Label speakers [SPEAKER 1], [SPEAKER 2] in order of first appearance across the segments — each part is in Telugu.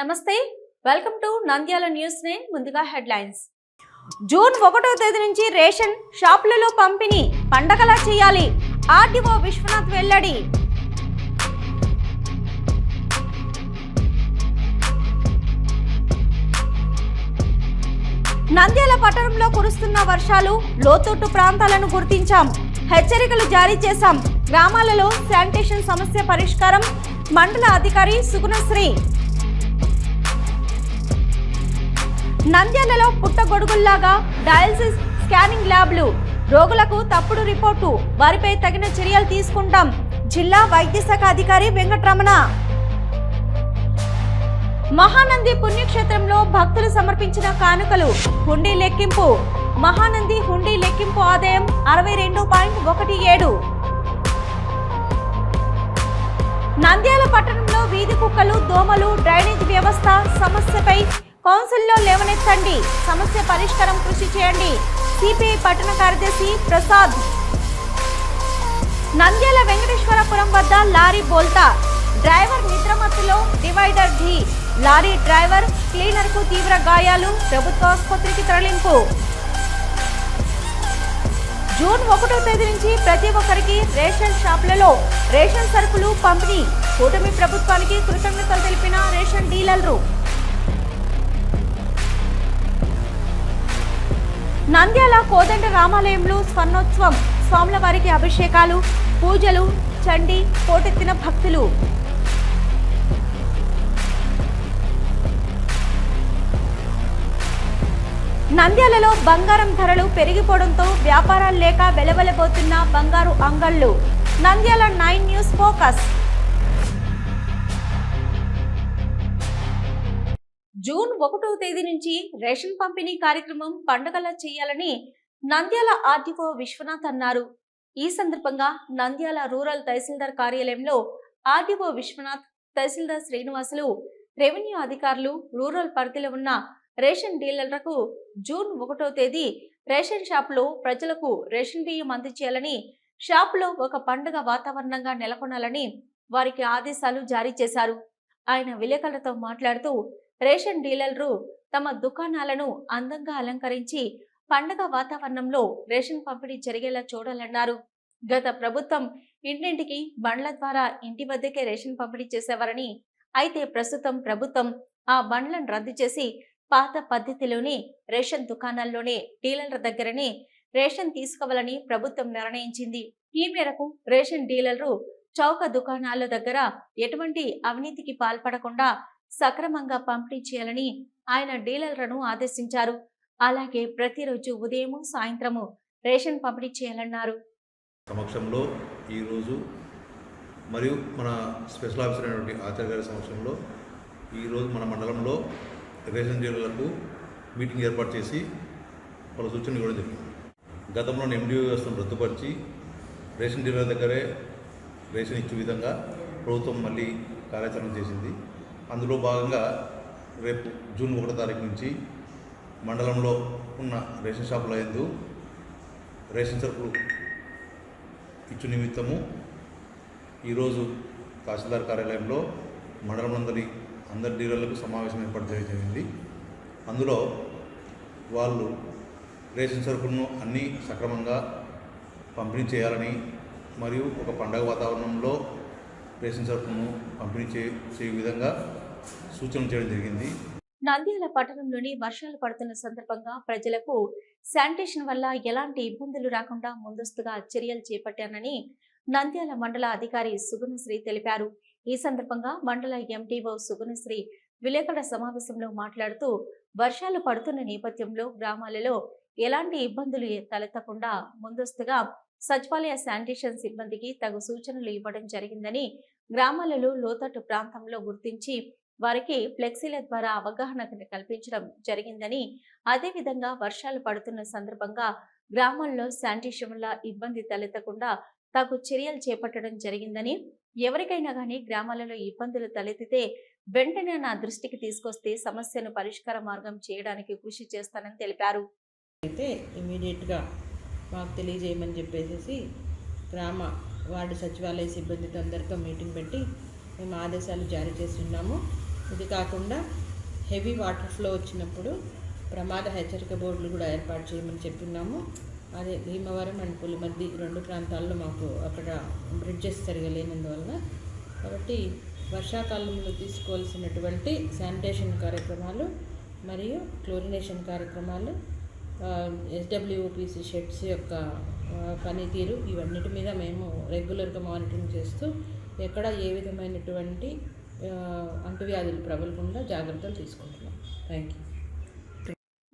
[SPEAKER 1] నమస్తే వెల్కమ్ టు నంద్యాల న్యూస్ నేను ముందుగా హెడ్లైన్స్ జూన్ ఒకటో తేదీ నుంచి రేషన్ షాపులలో పంపిణీ పండగలా చేయాలి. ఆర్డీఓ విశ్వనాథ్ వెల్లడి. నంద్యాల పట్టణంలో కురుస్తున్న వర్షాలు లోతట్టు ప్రాంతాలను గుర్తించాం. హెచ్చరికలు జారీ చేశాం. గ్రామాలలో శానిటేషన్ సమస్య పరిష్కారం మండల అధికారి సుగుణశ్రీ నంద్యాలలో పుట్టగొడుగుల్లాగా డయాలసిస్ స్కానింగ్ ల్యాబ్లు. రోగులకు తప్పుడు రిపోర్టు. వారిపై తగిన చర్యలు తీసుకుంటాం. జిల్లా వైద్య శాఖ అధికారి వెంకటరమణ. మహానంది పుణ్యక్షేత్రంలో భక్తులు సమర్పించిన కానుకలు. హుండీ లెక్కింపు. మహానంది హుండీ లెక్కింపు ఆదాయం అరవై రెండు పాయింట్ ఒకటి ఏడు. నంద్యాల పట్టణంలో వీధి కుక్కలు దోమలు డ్రైనేజ్ వ్యవస్థ సమస్యపై కౌన్సిల్లో లేవనెత్తండి. సమస్య పరిష్కారం కృషి చేయండి. సిపిఐ పట్టణ కార్యదర్శి ప్రసాద్. నంద్యాల వెంకటేశ్వరపురం వద్ద లారీ బోల్తా. డ్రైవర్ నిద్రమత్తులో డివైడర్ ఢీ. లారీ డ్రైవర్ క్లీనర్కు తీవ్ర గాయాలు ప్రభుత్వ ఆసుపత్రికి తరలింపు. జూన్ ఒకటో తేదీ నుంచి ప్రతి ఒక్కరికి రేషన్ షాపులలో రేషన్ సరుకులు పంపిణీ. కూటమి ప్రభుత్వానికి కృతజ్ఞతలు తెలిపిన రేషన్ డీలర్లు. నంద్యాల కోదండ రామాలయంలో స్వర్ణోత్సవం. స్వాముల వారికి అభిషేకాలు పూజలు చండి పోటెత్తిన భక్తులు. నంద్యాలలో బంగారం ధరలు పెరిగిపోవడంతో వ్యాపారాలు లేక వెలవెలబోతున్న బంగారు అంగళ్ళు. Nandyal nine news focus. June ఒకటో తేదీ నుంచి రేషన్ పంపిణీ కార్యక్రమం పండగలా చేయాలని నంద్యాల ఆర్టీఓ విశ్వనాథ్ అన్నారు. ఈ సందర్భంగా నంద్యాల రూరల్ తహసీల్దార్ కార్యాలయంలో ఆర్టీఓ విశ్వనాథ్ తహసీల్దార్ శ్రీనివాసులు రెవెన్యూ అధికారులు రూరల్ పరిధిలో ఉన్న రేషన్ డీలర్లకు జూన్ ఒకటో తేదీ రేషన్ షాపులో ప్రజలకు రేషన్ బియ్యం అందించేయాలని షాపులో ఒక పండుగ వాతావరణంగా నెలకొనాలని వారికి ఆదేశాలు జారీ చేశారు. ఆయన విలేకరులతో మాట్లాడుతూ రేషన్ డీలర్లు తమ దుకాణాలను అందంగా అలంకరించి పండగ వాతావరణంలో రేషన్ పంపిణీ జరిగేలా చూడాలన్నారు. గత ప్రభుత్వం ఇంటింటికి బండ్ల ద్వారా ఇంటి వద్దకే రేషన్ పంపిణీ చేసేవారని అయితే ప్రస్తుతం ప్రభుత్వం ఆ బండ్లను రద్దు చేసి పాత పద్ధతిలోనే రేషన్ దుకాణాల్లోనే డీలర్ల దగ్గరనే రేషన్ తీసుకోవాలని ప్రభుత్వం నిర్ణయించింది. ఈ మేరకు రేషన్ డీలర్లు చౌక దుకాణాల దగ్గర ఎటువంటి అవినీతికి పాల్పడకుండా సక్రమంగా పంపిణీ చేయాలని ఆయన డీలర్లను ఆదేశించారు. అలాగే ప్రతిరోజు ఉదయం సాయంత్రము రేషన్ పంపిణీ చేయాలన్నారు.
[SPEAKER 2] సమక్షంలో ఈరోజు మరియు మన స్పెషల్ ఆఫీసర్ అయినటువంటి ఆచార్య గారి సమక్షంలో ఈరోజు మన మండలంలో రేషన్ డీలర్లకు మీటింగ్ ఏర్పాటు చేసి వాళ్ళ సూచనలు ఇవ్వడం జరిగింది. గతంలోని ఎండిఓ వ్యవస్థను రద్దుపరిచి రేషన్ డీలర్ దగ్గరే రేషన్ ఇచ్చే విధంగా ప్రభుత్వం మళ్ళీ కార్యాచరణ చేసింది. అందులో భాగంగా రేపు జూన్ ఒకటో తారీఖు నుంచి మండలంలో ఉన్న రేషన్ షాపుల ఎందు రేషన్ సరుకులు ఇచ్చు నిమిత్తము ఈరోజు తహసీల్దార్ కార్యాలయంలో మండలంలోని అందరి డీలర్లకు సమావేశం ఏర్పాటు చేయడం జరిగింది. అందులో వాళ్ళు రేషన్ సరుకులను అన్నీ సక్రమంగా పంపిణీ చేయాలని మరియు ఒక పండగ వాతావరణంలో రేషన్ సరుకులను పంపిణీ చే విధంగా సూచన చేయడం జరిగింది.
[SPEAKER 1] నంద్యాల పట్టణంలోని వర్షాలు పడుతున్న సందర్భంగా ప్రజలకు శానిటేషన్ వల్ల ఎలాంటి ఇబ్బందులు రాకుండా ముందస్తుగా చర్యలు చేపట్టానని నంద్యాల మండల అధికారి సుగుణశ్రీ తెలిపారు. ఈ సందర్భంగా మండల ఎంటీఓ సుగుణశ్రీ విలేకరుల సమావేశంలో మాట్లాడుతూ వర్షాలు పడుతున్న నేపథ్యంలో గ్రామాలలో ఎలాంటి ఇబ్బందులు తలెత్తకుండా ముందస్తుగా సచివాలయ శానిటేషన్ సిబ్బందికి తగు సూచనలు ఇవ్వడం జరిగిందని గ్రామాలలో లోతట్టు ప్రాంతంలో గుర్తించి వారికి ఫ్లెక్సీల ద్వారా అవగాహన కల్పించడం జరిగిందని అదేవిధంగా వర్షాలు పడుతున్న సందర్భంగా గ్రామాల్లో శానిటేషన్ వల్ల ఇబ్బంది తలెత్తకుండా తగు చర్యలు చేపట్టడం జరిగిందని ఎవరికైనా కానీ గ్రామాలలో ఇబ్బందులు తలెత్తితే వెంటనే నా దృష్టికి తీసుకొస్తే సమస్యను పరిష్కార మార్గం చేయడానికి కృషి చేస్తానని తెలిపారు.
[SPEAKER 3] అయితే ఇమీడియట్గా మాకు తెలియజేయమని చెప్పేసి గ్రామ వార్డు సచివాలయ సిబ్బందితో అందరితో మీటింగ్ పెట్టి మేము ఆదేశాలు జారీ చేస్తున్నాము. ఇది కాకుండా హెవీ వాటర్ ఫ్లో వచ్చినప్పుడు ప్రమాద హెచ్చరిక బోర్డులు కూడా ఏర్పాటు చేయమని చెప్పున్నాము. అదే భీమవరం అండ్ పులిమద్ది రెండు ప్రాంతాల్లో మాకు అక్కడ బ్రిడ్జెస్ సరిగా లేనందువల్ల కాబట్టి వర్షాకాలంలో తీసుకోవాల్సినటువంటి శానిటేషన్ కార్యక్రమాలు మరియు క్లోరినేషన్ కార్యక్రమాలు ఎస్డబ్ల్యూఓపిసి షెడ్స్ యొక్క పనితీరు ఇవన్నిటి మీద మేము రెగ్యులర్గా మానిటరింగ్ చేస్తూ ఎక్కడ ఏ విధమైనటువంటి అంటువ్యాధులు ప్రబలకుండా జాగ్రత్తలు తీసుకుంటున్నాం. థ్యాంక్ యూ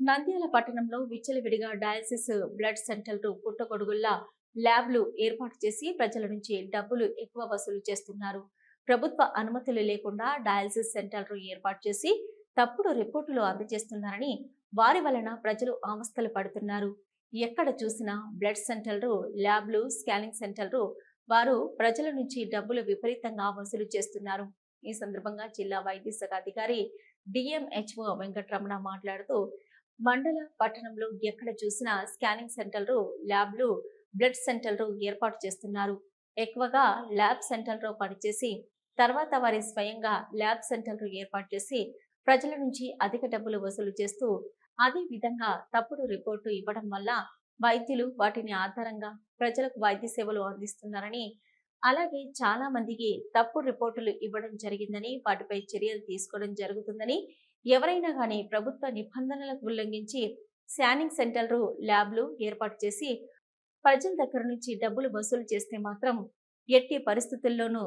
[SPEAKER 1] నంద్యాల పట్టణంలో విచ్చలవిడిగా డయాలసిస్ బ్లడ్ సెంటర్లు పుట్టగొడుగుల్లా ల్యాబ్లు ఏర్పాటు చేసి ప్రజల నుంచి డబ్బులు ఎక్కువ వసూలు చేస్తున్నారు. ప్రభుత్వ అనుమతులు లేకుండా డయాలసిస్ సెంటర్లు ఏర్పాటు చేసి తప్పుడు రిపోర్టులు అందజేస్తున్నారని వారి వలన ప్రజలు అవస్థలు పడుతున్నారు. ఎక్కడ చూసినా బ్లడ్ సెంటర్లు ల్యాబ్లు స్కానింగ్ సెంటర్లు వారు ప్రజల నుంచి డబ్బులు విపరీతంగా వసూలు చేస్తున్నారు. ఈ సందర్భంగా జిల్లా వైద్య శాఖ అధికారి డిఎంహెచ్ఓ వెంకటరమణ మాట్లాడుతూ మండల పట్టణంలో ఎక్కడ చూసినా స్కానింగ్ సెంటర్లు ల్యాబ్లు బ్లడ్ సెంటర్లు ఏర్పాటు చేస్తున్నారు. ఎక్కువగా ల్యాబ్ సెంటర్లో పనిచేసి తర్వాత వారి స్వయంగా ల్యాబ్ సెంటర్లు ఏర్పాటు చేసి ప్రజల నుంచి అధిక డబ్బులు వసూలు చేస్తూ అదే విధంగా తప్పుడు రిపోర్టు ఇవ్వడం వల్ల వైద్యులు వాటిని ఆధారంగా ప్రజలకు వైద్య సేవలు అందిస్తున్నారని అలాగే చాలా మందికి తప్పుడు రిపోర్టులు ఇవ్వడం జరిగిందని వాటిపై చర్యలు తీసుకోవడం జరుగుతుందని ఎవరైనా కానీ ప్రభుత్వ నిబంధనలకు ఉల్లంఘించి స్కానింగ్ సెంటర్లు ల్యాబ్లు ఏర్పాటు చేసి ప్రజల దగ్గర నుంచి డబ్బులు వసూలు చేస్తే మాత్రం ఎట్టి పరిస్థితుల్లోనూ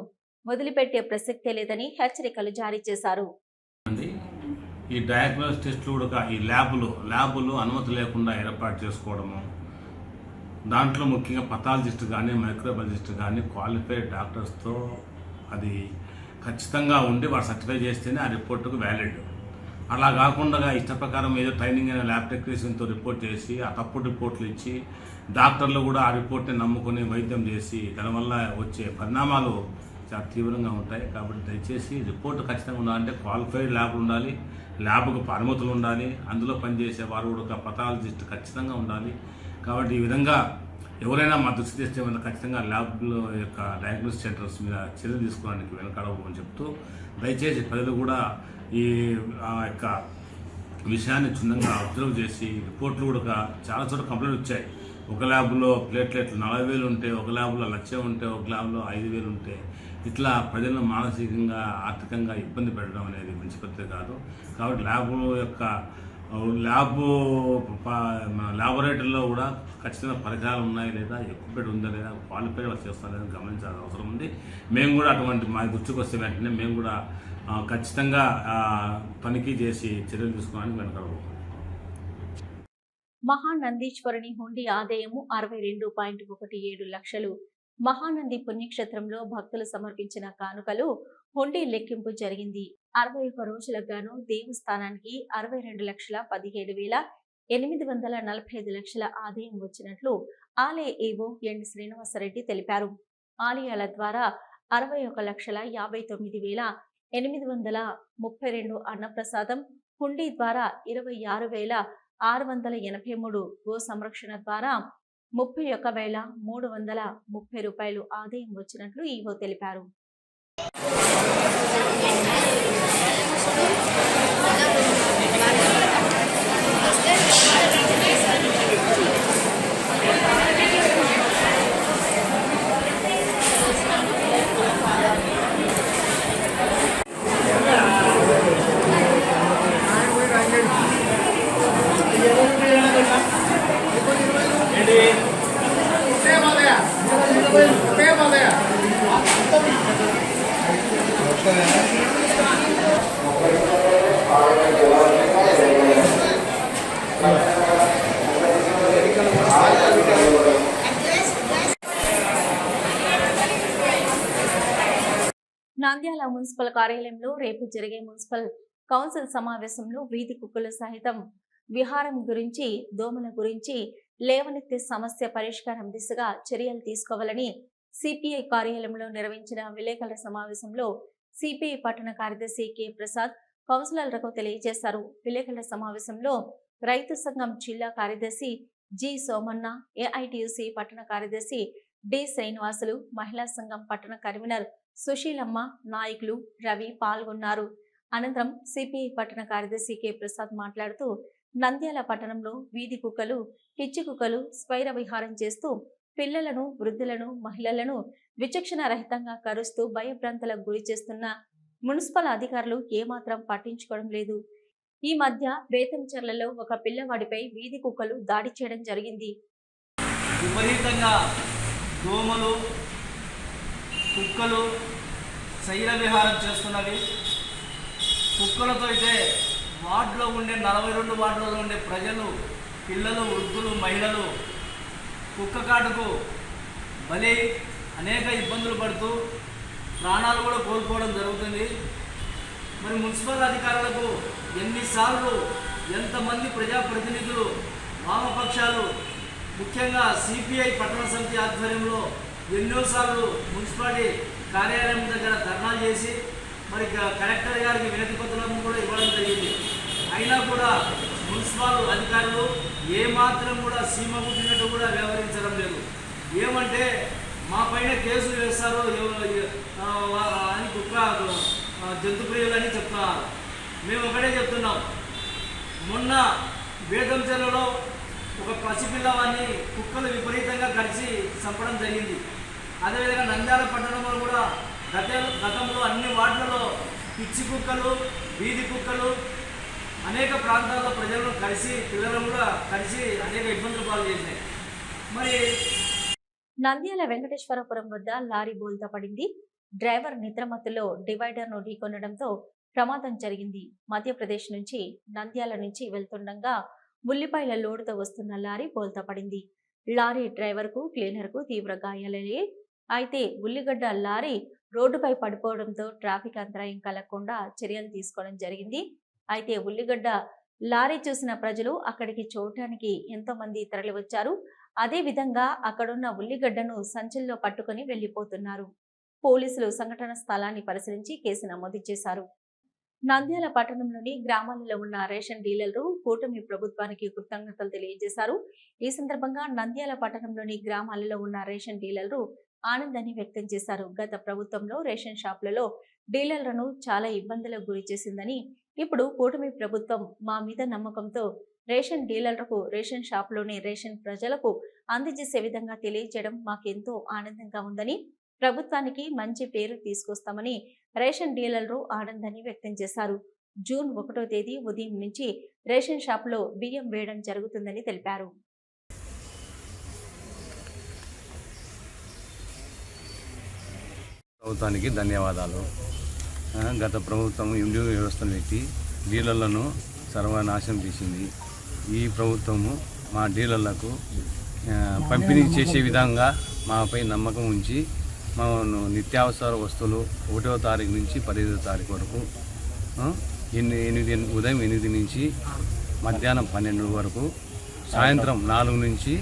[SPEAKER 1] వదిలిపెట్టే ప్రసక్తే లేదని హెచ్చరికలు జారీ చేశారు.
[SPEAKER 4] ఈ డయాగ్నోస్ టెస్ట్లు కూడా ఈ ల్యాబులు ల్యాబులు అనుమతి లేకుండా ఏర్పాటు చేసుకోవడము. దాంట్లో ముఖ్యంగా పథాలజిస్ట్ కానీ మైక్రోబయాలజిస్ట్ కానీ క్వాలిఫైడ్ డాక్టర్స్తో అది ఖచ్చితంగా ఉండి వాడు సర్టిఫై చేస్తేనే ఆ రిపోర్టుకు వ్యాలిడ్ అలా కాకుండా ఇష్ట ప్రకారం ఏదో ట్రైనింగ్ అయిన ల్యాబ్ టెక్నీషియన్తో రిపోర్ట్ చేసి ఆ తప్పుడు రిపోర్ట్లు ఇచ్చి డాక్టర్లు కూడా ఆ రిపోర్ట్ని నమ్ముకొని వైద్యం చేసి దానివల్ల వచ్చే పరిణామాలు చాలా తీవ్రంగా ఉంటాయి. కాబట్టి దయచేసి రిపోర్ట్ ఖచ్చితంగా ఉండాలంటే క్వాలిఫైడ్ ల్యాబ్ ఉండాలి. ల్యాబ్కు అనుమతులు ఉండాలి అందులో పనిచేసే వారు కూడా ఒక పథాలజిస్ట్ ఖచ్చితంగా ఉండాలి. కాబట్టి ఈ విధంగా ఎవరైనా మా దృష్టి తెస్తే మన ఖచ్చితంగా ల్యాబ్లో యొక్క డయాగ్నోస్ సెంటర్స్ మీద చర్యలు తీసుకోవడానికి వెనకాడమని చెప్తూ దయచేసి ప్రజలు కూడా ఈ ఆ యొక్క విషయాన్ని క్షుణ్ణంగా అబ్జర్వ్ చేసి రిపోర్ట్లు కూడా చాలా చోట్ల కంప్లైంట్ వచ్చాయి. ఒక ల్యాబ్లో ప్లేట్లెట్లు నలభై వేలు ఉంటే ఒక ల్యాబ్లో లక్ష ఉంటే ఒక ల్యాబ్లో ఐదు వేలు ఉంటే ఇట్లా ప్రజలను మానసికంగా ఆర్థికంగా ఇబ్బంది పెట్టడం అనేది మంచి పద్ధతి కాదు. కాబట్టి ల్యాబ్ యొక్క ల్యాబ్ ల్యాబొరేటరీలో కూడా ఖచ్చితంగా పరికరాలు ఉన్నాయి లేదా ఎక్విప్మెంట్ ఉందా లేదా క్వాలిఫై చేస్తారా లేదా గమనించాల్సిన అవసరం ఉంది. మేము కూడా అటువంటి మా గుర్తుకొస్తే వెంటనే మేము కూడా ఖచ్చితంగా తనిఖీ చేసి చర్యలు తీసుకోవడానికి వెనకడవు
[SPEAKER 1] మహానందీశ్వరుని హుండీ ఆదాయము అరవై రెండు పాయింట్ ఒకటి ఏడు లక్షలు. మహానంది పుణ్యక్షేత్రంలో భక్తులు సమర్పించిన కానుకలు హుండీ లెక్కింపు జరిగింది. అరవై ఒక్క రోజులకు గాను దేవస్థానానికి అరవై రెండు లక్షల పదిహేడు వేల ఎనిమిది వందల నలభై ఐదు లక్షల ఆదాయం వచ్చినట్లు ఆలయ ఏవో ఎన్ శ్రీనివాసరెడ్డి తెలిపారు. ఆలయాల ద్వారా అరవై ఒక లక్షల యాభై తొమ్మిది వేల ఎనిమిది వందల ముప్పై రెండు అన్నప్రసాదం హుండీ ద్వారా ఇరవై ఆరు వేల ఆరు వందల ఎనభై మూడు గో సంరక్షణ ద్వారా ముప్పై ఒక్క వేల మూడు వందల ముప్పై రూపాయలు ఆదాయం వచ్చినట్లు ఈవో తెలిపారు. నంద్యాల మున్సిపల్ కార్యాలయంలో రేపు జరిగే మున్సిపల్ కౌన్సిల్ సమావేశంలో వీధి కుక్కల సహితం విహారం గురించి దోమల గురించి లేవనెత్తే సమస్య పరిష్కారం దిశగా చర్యలు తీసుకోవాలని సిపిఐ కార్యాలయంలో నిర్వహించిన విలేకరుల సమావేశంలో సిపిఐ పట్టణ కార్యదర్శి కె. ప్రసాద్ కౌన్సిలర్లకు తెలియజేశారు. విలేకరుల సమావేశంలో రైతు సంఘం జిల్లా కార్యదర్శి జి. సోమన్న ఏఐటియుసి పట్టణ కార్యదర్శి డి. శ్రీనివాసులు మహిళా సంఘం పట్టణ కన్వీనర్ సుశీలమ్మ నాయకులు రవి పాల్గొన్నారు. అనంతరం సిపిఐ పట్టణ కార్యదర్శి కె. ప్రసాద్ మాట్లాడుతూ నంద్యాల పట్టణంలో వీధి కుక్కలు పిచ్చి కుక్కలు స్వైర విహారం చేస్తూ పిల్లలను వృద్ధులను మహిళలను విచక్షణ రహితంగా కరుస్తూ భయభ్రాంతలకు గురి చేస్తున్న మున్సిపల్ అధికారులు ఏమాత్రం పట్టించుకోవడం లేదు. ఈ మధ్య బేతంచెర్లలో ఒక పిల్లవాడిపై వీధి కుక్కలు దాడి చేయడం జరిగింది.
[SPEAKER 5] విపరీతంగా దోమలు కుక్కలు శైల విహారం చేస్తున్నవి. కుక్కలతో అయితే వార్డులో ఉండే నలభై రెండు వార్డులలో ఉండే ప్రజలు పిల్లలు వృద్ధులు మహిళలు కుక్క కాటుకు బలి అనేక ఇబ్బందులు పడుతూ ప్రాణాలు కూడా కోల్పోవడం జరుగుతుంది. మరి మున్సిపల్ అధికారులకు ఎన్నిసార్లు ఎంతమంది ప్రజాప్రతినిధులు వామపక్షాలు ముఖ్యంగా సిపిఐ పట్టణ సమితి ఆధ్వర్యంలో ఎన్నోసార్లు మున్సిపాలిటీ కార్యాలయం దగ్గర ధర్నాలు చేసి మరి కలెక్టర్ గారికి వినతి పత్రం కూడా ఇవ్వడం జరిగింది. అయినా కూడా మున్సిపల్ అధికారులు ఏమాత్రం కూడా సీమ కుట్టినట్టు కూడా వ్యవహరించడం లేదు. ఏమంటే మా పైన కేసులు వేస్తారు అని కుక్క జంతు ప్రియులని చెప్తున్నారు మేము ఒకటే చెప్తున్నాం. మొన్న వేదంచెలలో ఒక పసిపిల్లవాన్ని కుక్కలు విపరీతంగా కలిసి చంపడం జరిగింది. అదేవిధంగా నంద్యాల పట్టణంలో కూడా గత గతంలో అన్ని వార్డులలో పిచ్చి కుక్కలు వీధి కుక్కలు అనేక ప్రాంతాల్లో ప్రజలను కలిసి పిల్లలను కూడా కలిసి అనేక ఇబ్బందులు పాలు చేసినాయి. మరి
[SPEAKER 1] నంద్యాల వెంకటేశ్వరపురం వద్ద లారీ బోల్తా పడింది. డ్రైవర్ నిద్రమత్తులో డివైడర్ను ఢీకొనడంతో ప్రమాదం జరిగింది. మధ్యప్రదేశ్ నుంచి నంద్యాల నుంచి వెళ్తుండగా ఉల్లిపాయల లోడుతో వస్తున్న లారీ బోల్తా పడింది. లారీ డ్రైవర్కు క్లీనర్కు తీవ్ర గాయాలయ్యాయి. అయితే ఉల్లిగడ్డ లారీ రోడ్డుపై పడిపోవడంతో ట్రాఫిక్ అంతరాయం కలగకుండా చర్యలు తీసుకోవడం జరిగింది. అయితే ఉల్లిగడ్డ లారీ చూసిన ప్రజలు అక్కడికి చూడటానికి ఎంతో మంది తరలి వచ్చారు అదే విధంగా అక్కడున్న ఉల్లిగడ్డను సంచుల్లో పట్టుకొని వెళ్ళిపోతున్నారు పోలీసులు సంఘటన స్థలాన్ని పరిశీలించి కేసు నమోదు చేశారు. నంద్యాల పట్టణంలోని గ్రామాలలో ఉన్న రేషన్ డీలర్లు కూటమి ప్రభుత్వానికి కృతజ్ఞతలు తెలియజేశారు. ఈ సందర్భంగా నంద్యాల పట్టణంలోని గ్రామాలలో ఉన్న రేషన్ డీలర్లు ఆనందాన్ని వ్యక్తం చేశారు. గత ప్రభుత్వంలో రేషన్ షాపులలో డీలర్లను చాలా ఇబ్బందులకు గురి చేసిందని ఇప్పుడు కూటమి ప్రభుత్వం మా మీద నమ్మకంతో రేషన్ డీలర్లకు రేషన్ షాప్లోని రేషన్ ప్రజలకు అందజేసే విధంగా తెలియజేయడం మాకెంతో ఆనందంగా ఉందని ప్రభుత్వానికి మంచి పేరు తీసుకొస్తామని రేషన్ డీలర్లు ఆనందాన్ని వ్యక్తం చేశారు. జూన్ ఒకటో తేదీ ఉదయం నుంచి రేషన్ షాప్లో బియ్యం వేయడం జరుగుతుందని తెలిపారు.
[SPEAKER 6] ప్రభుత్వానికి ధన్యవాదాలు. గత ప్రభుత్వం ఇండియో వ్యవస్థను పెట్టి డీలర్లను సర్వనాశనం చేసింది. ఈ ప్రభుత్వము మా డీలర్లకు పంపిణీ చేసే విధంగా మాపై నమ్మకం ఉంచి మా నిత్యావసర వస్తువులు ఒకటో తారీఖు నుంచి పదిహేదో తారీఖు వరకు ఎన్ని ఎనిమిది ఉదయం ఎనిమిది నుంచి మధ్యాహ్నం పన్నెండు వరకు సాయంత్రం నాలుగు నుంచి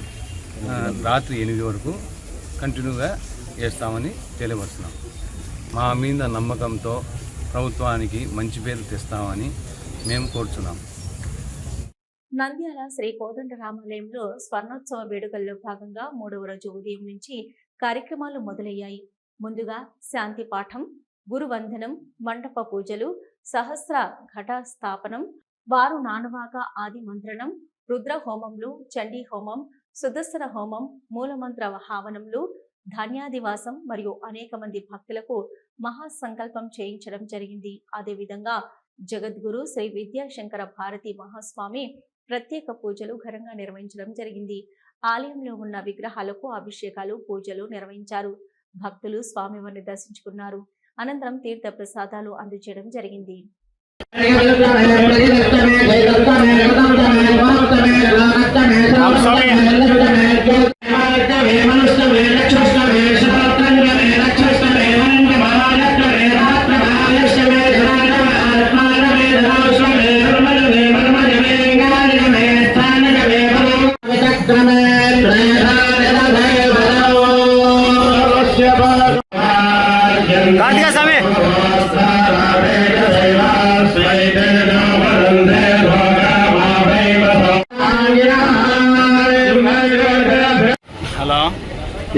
[SPEAKER 6] రాత్రి ఎనిమిది వరకు కంటిన్యూగా వేస్తామని తెలియపరుస్తున్నాం. మా మీద నమ్మకంతో ప్రభుత్వానికి మంచి పేరు తెస్తామని మేము కోరుచున్నాం.
[SPEAKER 1] నంద్యాల శ్రీ కోదండ రామాలయంలో స్వర్ణోత్సవ వేడుకల్లో భాగంగా మూడవ రోజు ఉదయం నుంచి కార్యక్రమాలు మొదలయ్యాయి. ముందుగా శాంతి పాఠం గురువందనం మండప పూజలు సహస్ర ఘట స్థాపనం వారు నానవాక ఆది మంత్రణం రుద్ర హోమంలు చండీ హోమం సుదర్శన హోమం మూలమంత్ర హావనంలు ధాన్యాదివాసం మరియు అనేక మంది భక్తులకు మహాసంకల్పం చేయించడం జరిగింది. అదేవిధంగా జగద్గురు శ్రీ విద్యాశంకర భారతి మహాస్వామి ప్రత్యేక పూజలు ఘనంగా నిర్వహించడం జరిగింది. ఆలయంలో ఉన్న విగ్రహాలకు అభిషేకాలు పూజలు నిర్వహించారు. భక్తులు స్వామివారిని దర్శించుకున్నారు. అనంతరం తీర్థ ప్రసాదాలు అందజేయడం జరిగింది.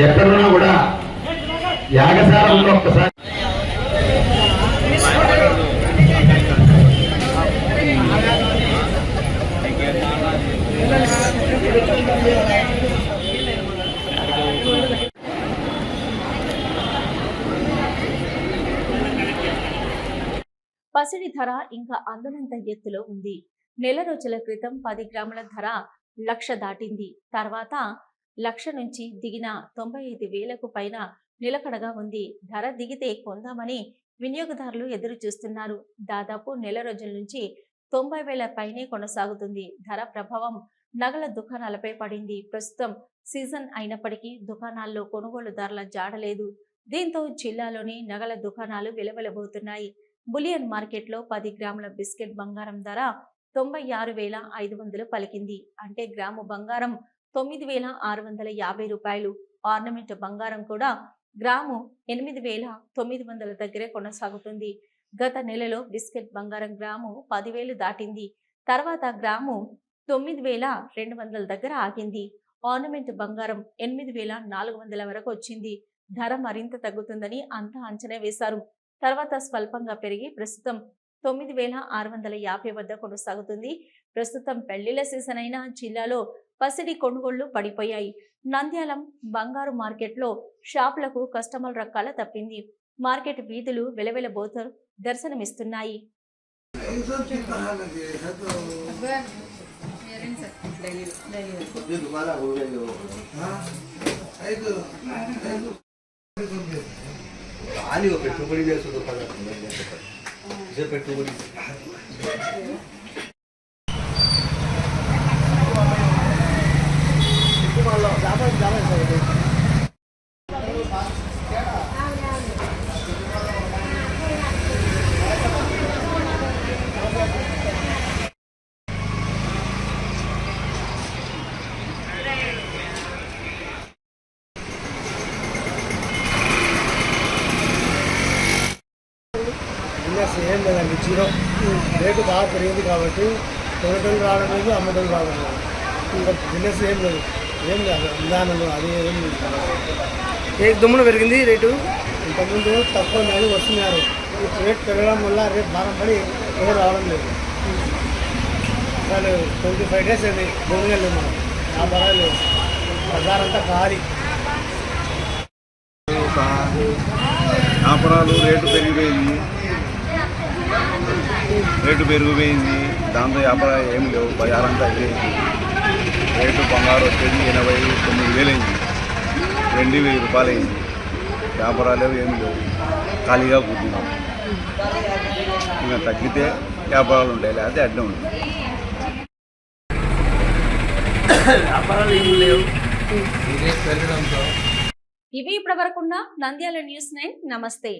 [SPEAKER 7] ఎక్కడున్నా కూడా యాగశాలలో ఒక్కసారి
[SPEAKER 1] పసిడి ధర ఇంకా అందనంత ఎత్తులో ఉంది. నెల రోజుల క్రితం పది గ్రాముల ధర లక్ష దాటింది. తర్వాత లక్ష నుంచి దిగిన తొంభై ఐదు వేలకు పైన నిలకడగా ఉంది. ధర దిగితే కొందామని వినియోగదారులు ఎదురు చూస్తున్నారు దాదాపు నెల రోజుల నుంచి తొంభై వేల పైనే కొనసాగుతుంది. ధర ప్రభావం నగల దుకాణాలపై పడింది. ప్రస్తుతం సీజన్ అయినప్పటికీ దుకాణాల్లో కొనుగోలుదారుల జాడలేదు దీంతో జిల్లాలోని నగల దుకాణాలు వెలవెలబోతున్నాయి. బులియన్ మార్కెట్లో పది గ్రాముల బిస్కెట్ బంగారం ధర తొంభై ఆరు వేల ఐదు వందలు పలికింది. అంటే గ్రాము బంగారం తొమ్మిది వేల ఆరు వందల యాభై రూపాయలు. ఆర్నమెంట్ బంగారం కూడా గ్రాము ఎనిమిది వేల తొమ్మిది వందల దగ్గరే కొనసాగుతుంది. గత నెలలో బిస్కెట్ బంగారం గ్రాము పదివేలు దాటింది. తర్వాత గ్రాము తొమ్మిది వేల రెండు వందల దగ్గర ఆగింది. ఆర్నమెంట్ బంగారం ఎనిమిది వేల నాలుగు వందల వరకు వచ్చింది. ధర మరింత తగ్గుతుందని అంతా అంచనా వేశారు. తర్వాత స్వల్పంగా పెరిగి ప్రస్తుతం తొమ్మిది వేల ఆరు వందల యాభై వద్ద కొనసాగుతుంది. ప్రస్తుతం పెళ్ళిళ్ళ సీజన్ అయిన జిల్లాలో పసిడి కొనుగోళ్ళు పడిపోయాయి. నంద్యాలం బంగారు మార్కెట్లో షాపులకు కస్టమర్ రకాల తప్పింది. మార్కెట్ వీధులు వెలవెలబోతూ దర్శనమిస్తున్నాయి.
[SPEAKER 2] పెట్టుబడి పెట్టుబడి
[SPEAKER 8] బిజినెస్ ఏం లేదండి జీరో రేటు బాగా పెరిగింది కాబట్టి కొనటం రావడం లేదు అమ్మటం రావడం లేదు ఇంకా బిజినెస్ ఏం లేదు ఏం లేదు అది ఏం లేదు.
[SPEAKER 9] ఏ దుమ్మున పెరిగింది రేటు?
[SPEAKER 8] ఇంతకుముందు తక్కువ నెలలు వస్తున్నారు రేట్ పెరగడం వల్ల రేట్ భారం పడి ఎవరు రావడం లేదు. అసలు ట్వంటీ ఫైవ్ డేస్ అది భూమి వెళ్ళి మనం. వ్యాపారాలు బజార్ అంతా ఖాళీ.
[SPEAKER 6] వ్యాపారాలు రేటు పెరిగిపోయింది. రేటు పెరిగిపోయింది. దాంతో వ్యాపారం ఏం లేవు బజారంతా అయిపోయింది. రేటు బంగారు వచ్చేది ఎనభై తొమ్మిది వేలు అయింది రెండు వెయ్యి రూపాయలు అయింది వ్యాపారాలు ఏమి లేవు. ఖాళీగా కూర్చున్నాం. ఇంకా తగ్గితే వ్యాపారాలు ఉంటాయి లేకపోతే అడ్డం ఉంటుంది
[SPEAKER 1] ఇవి ఇప్పటి వరకున్న నంద్యాల న్యూస్ నైన్. నమస్తే.